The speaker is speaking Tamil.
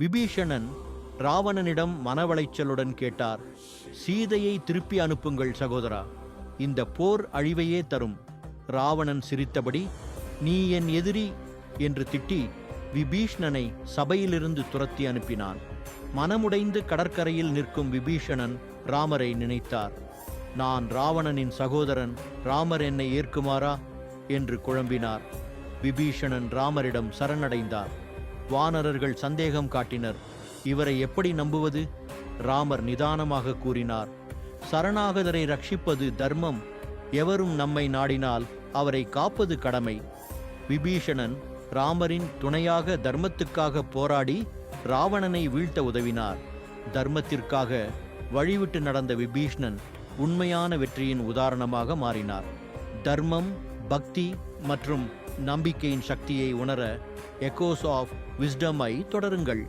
விபீஷணன் ராவணனிடம் மனவளைச்சலுடன் கேட்டார் சீதையை திருப்பி அனுப்புங்கள் சகோதரா இந்த போர் அழிவையே தரும். ராவணன் சிரித்தபடி நீ என் எதிரி என்று திட்டி விபீஷ்ணனை சபையிலிருந்து துரத்தி அனுப்பினான். மனமுடைந்து கடற்கரையில் நிற்கும் விபீஷணன் ராமரை நினைத்தார். நான் ராவணனின் சகோதரன் ராமர் என்னை ஏற்குமாறா? என்று குழம்பினார். விபீஷணன் ராமரிடம் சரணடைந்தார். வானரர்கள் சந்தேகம் காட்டினர். இவரை எப்படி நம்புவது? ராமர் நிதானமாக கூறினார். சரணாகதரை ரட்சிப்பது தர்மம். எவரும் நம்மை நாடினால் அவரை காப்பது கடமை. விபீஷணன் ராமரின் துணையாக தர்மத்துக்காக போராடி ராவணனை வீழ்த்த உதவினார். தர்மத்திற்காக வழிவிட்டு நடந்த விபீஷ்ணன் உண்மையான வெற்றியின் உதாரணமாக மாறினார். தர்மம் பக்தி மற்றும் நம்பிக்கையின் சக்தியை உணர எக்கோஸ் ஆஃப் விஸ்டமை தொடருங்கள்.